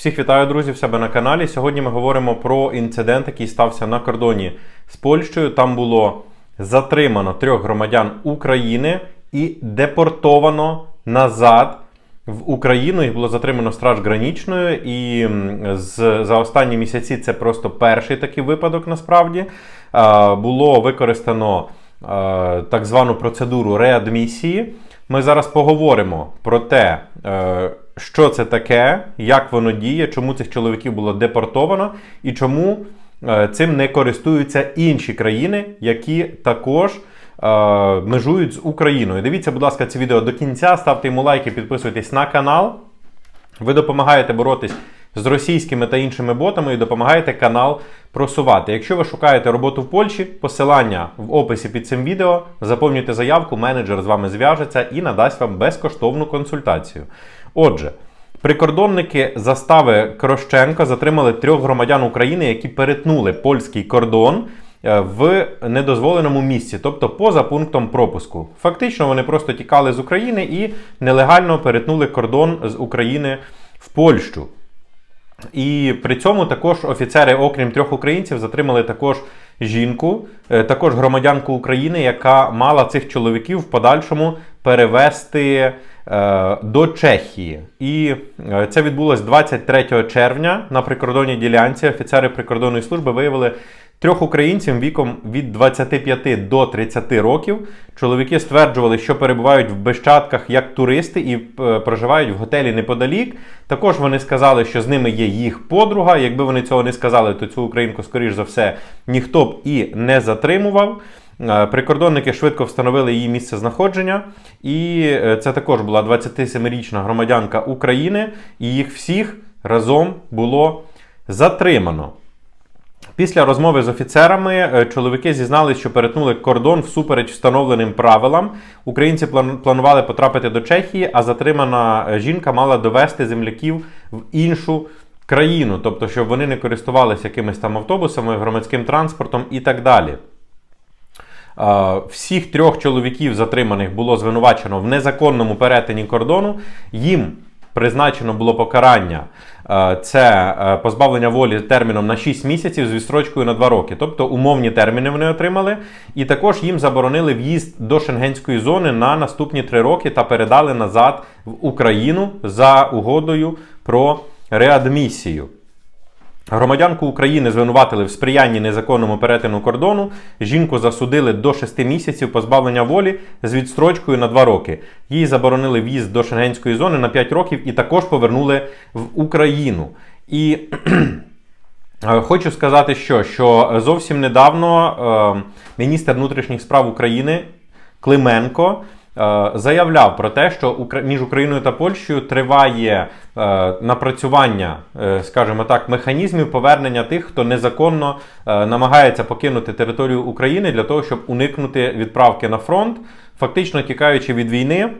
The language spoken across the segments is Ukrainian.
Всіх вітаю, друзі, в себе на каналі. Сьогодні ми говоримо про інцидент, який стався на кордоні з Польщею. Там було затримано трьох громадян України і депортовано назад в Україну. Їх було затримано Страж Гранічною. І з, за останні місяці це просто перший такий випадок насправді. Було використано так звану процедуру реадмісії. Ми зараз поговоримо про те, е, що це таке, як воно діє, чому цих чоловіків було депортовано і чому е, цим не користуються інші країни, які також е, межують з Україною. Дивіться, будь ласка, це відео до кінця, ставте йому лайки, підписуйтесь на канал. Ви допомагаєте боротись з російськими та іншими ботами і допомагаєте канал просувати. Якщо ви шукаєте роботу в Польщі, посилання в описі під цим відео, заповнюйте заявку, менеджер з вами зв'яжеться і надасть вам безкоштовну консультацію. Отже, прикордонники застави Крощенка затримали трьох громадян України, які перетнули польський кордон е, в недозволеному місці, тобто поза пунктом пропуску. Фактично, вони просто тікали з України і нелегально перетнули кордон з України в Польщу. І при цьому також офіцери, окрім трьох українців, затримали також жінку, е, також громадянку України, яка мала цих чоловіків в подальшому перевести до Чехії. І е, це відбулось 23 червня на прикордонній ділянці. Офіцери прикордонної служби виявили трьох українців віком від 25 до 30 років. Чоловіки стверджували, що перебувають в Бещатках як туристи і е, проживають в готелі неподалік. Також вони сказали, що з ними є їх подруга. Якби вони цього не сказали, то цю українку, скоріш за все, ніхто б і не затримував. Е, Прикордонники швидко встановили її місце знаходження, і е, це також була 27-річна громадянка України, і їх всіх разом було затримано. Після розмови з офіцерами е, чоловіки зізнались, що перетнули кордон всупереч встановленим правилам. Українці план- планували потрапити до Чехії, а затримана жінка мала довести земляків в іншу країну, тобто, щоб вони не користувалися якимись там автобусами, громадським транспортом і так далі. Всіх трьох чоловіків затриманих було звинувачено в незаконному перетині кордону. Їм призначено було покарання. Це е, позбавлення волі терміном на 6 місяців з відстрочкою на 2 роки. Тобто умовні терміни вони отримали. І також їм заборонили в'їзд до шенгенської зони на наступні 3 роки та передали назад в Україну за угодою про реадмісію. Громадянку України звинуватили в сприянні незаконному перетину кордону. Жінку засудили до 6 місяців позбавлення волі з відстрочкою на 2 роки. Їй заборонили в'їзд до шенгенської зони на 5 років і також повернули в Україну. І Хочу сказати, що, що зовсім недавно е, міністр внутрішніх справ України Клименко заявляв про те, що між Україною та Польщею триває е, напрацювання, е, скажімо так, механізмів повернення тих, хто незаконно е, намагається покинути територію України для того, щоб уникнути відправки на фронт, фактично тікаючи від війни.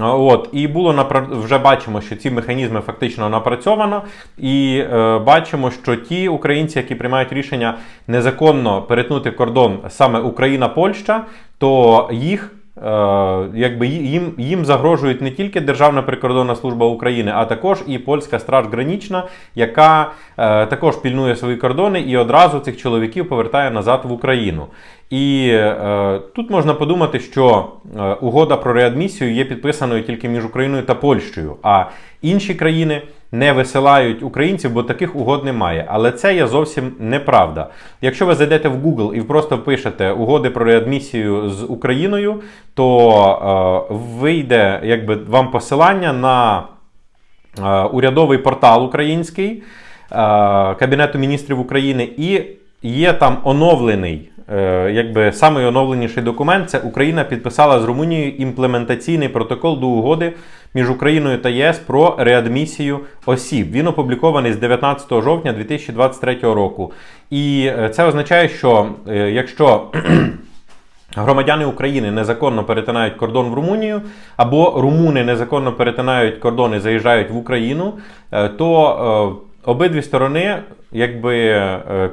От, і було вже бачимо, що ці механізми фактично напрацьовано, і е, бачимо, що ті українці, які приймають рішення незаконно перетнути кордон саме Україна-Польща, то їх. Е, Якби їм, їм загрожують не тільки Державна прикордонна служба України, а також і польська страж гранічна, яка е, також пільнує свої кордони і одразу цих чоловіків повертає назад в Україну. І е, тут можна подумати, що е, угода про реадмісію є підписаною тільки між Україною та Польщею, а інші країни не висилають українців, бо таких угод немає. Але це є зовсім неправда. Якщо ви зайдете в Google і просто впишете угоди про реадмісію з Україною, то е, вийде якби вам посилання на е, урядовий портал український е, Кабінету міністрів України, і є там оновлений. Е, Якби самий оновленіший документ це Україна підписала з Румунією імплементаційний протокол до угоди між Україною та ЄС про реадмісію осіб. Він опублікований з 19 жовтня 2023 року. І е, це означає, що е, якщо Громадяни України незаконно перетинають кордон в Румунію, або румуни незаконно перетинають кордон і заїжджають в Україну, то обидві сторони якби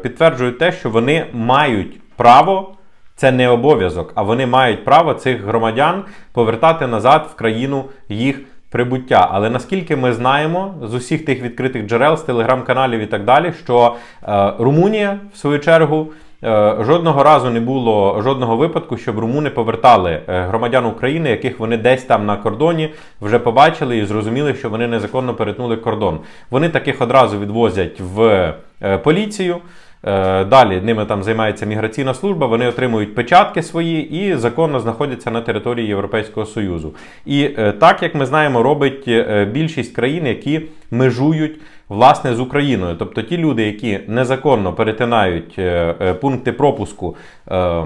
підтверджують те, що вони мають право, це не обов'язок, а вони мають право цих громадян повертати назад в країну їх прибуття. Але наскільки ми знаємо з усіх тих відкритих джерел, з телеграм-каналів і так далі, що е, Румунія, в свою чергу, е, жодного разу не було жодного випадку, щоб румуни повертали е, громадян України, яких вони десь там на кордоні вже побачили і зрозуміли, що вони незаконно перетнули кордон. Вони таких одразу відвозять в е, поліцію. Е, Далі ними там займається міграційна служба, вони отримують печатки свої і законно знаходяться на території Європейського Союзу. І е, так як ми знаємо, робить е, більшість країн, які межують власне з Україною. Тобто ті люди, які незаконно перетинають пункти пропуску. е,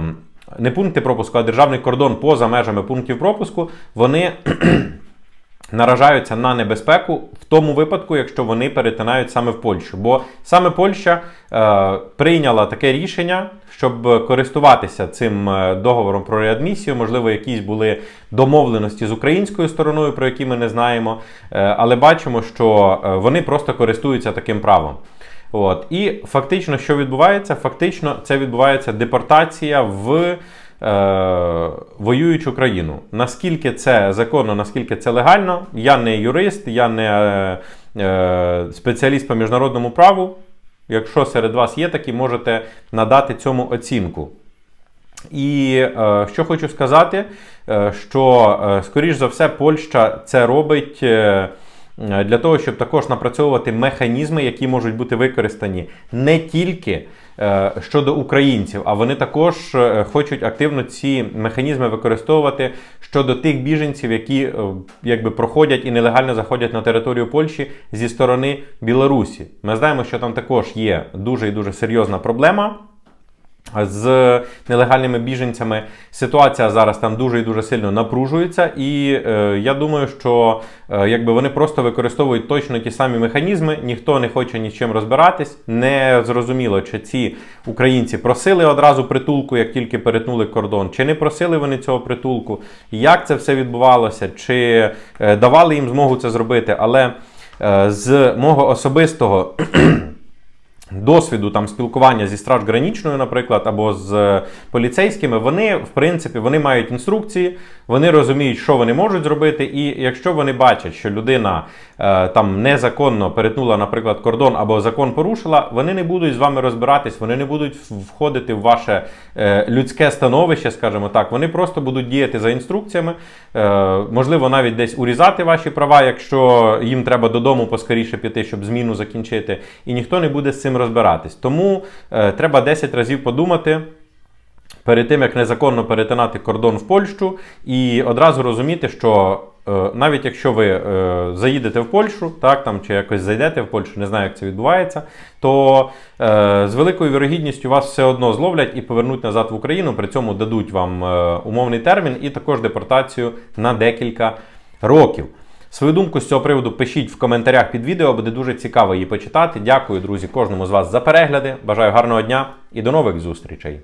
Не пункти пропуску, а державний кордон поза межами пунктів пропуску, вони наражаються на небезпеку в тому випадку, якщо вони перетинають саме в Польщу. Бо саме Польща е, прийняла таке рішення, щоб користуватися цим е, договором про реадмісію. Можливо, якісь були домовленості з українською стороною, про які ми не знаємо. Е, але бачимо, що е, вони просто користуються таким правом. От. І фактично, що відбувається? Фактично, це відбувається депортація в воюючу країну. Наскільки це законно, наскільки це легально, я не юрист, я не е, е, спеціаліст по міжнародному праву. Якщо серед вас є такі, можете надати цьому оцінку. І е, що хочу сказати, е, що, е, скоріш за все, Польща це робить. Е, е, для того, щоб також напрацьовувати механізми, які можуть бути використані не тільки е, щодо українців, а вони також е, хочуть активно ці механізми використовувати щодо тих біженців, які е, якби проходять і нелегально заходять на територію Польщі зі сторони Білорусі. Ми знаємо, що там також є дуже і дуже серйозна проблема. З нелегальними біженцями ситуація зараз там дуже і дуже сильно напружується, і е, я думаю, що е, якби вони просто використовують точно ті самі механізми, ніхто не хоче ні з чим розбиратись. Не зрозуміло, чи ці українці просили одразу притулку, як тільки перетнули кордон, чи не просили вони цього притулку, як це все відбувалося, чи е, давали їм змогу це зробити. Але е, з мого особистого досвіду там спілкування зі страж гранічною, наприклад, або з е, поліцейськими, вони, в принципі, вони мають інструкції, вони розуміють, що вони можуть зробити, і якщо вони бачать, що людина е, там незаконно перетнула, наприклад, кордон або закон порушила, вони не будуть з вами розбиратись, вони не будуть входити в ваше е, людське становище, скажімо так. Вони просто будуть діяти за інструкціями, е, можливо, навіть десь урізати ваші права, якщо їм треба додому поскоріше піти, щоб зміну закінчити, і ніхто не буде з цим розбиратись. Тому е, треба 10 разів подумати. Перед тим як незаконно перетинати кордон в Польщу, і одразу розуміти, що е, навіть якщо ви е, заїдете в Польщу, так там чи якось зайдете в Польщу, не знаю, як це відбувається, то е, з великою вірогідністю вас все одно зловлять і повернуть назад в Україну. При цьому дадуть вам е, умовний термін і також депортацію на декілька років. Свою думку з цього приводу пишіть в коментарях під відео, буде дуже цікаво її почитати. Дякую, друзі, кожному з вас за перегляди. Бажаю гарного дня і до нових зустрічей!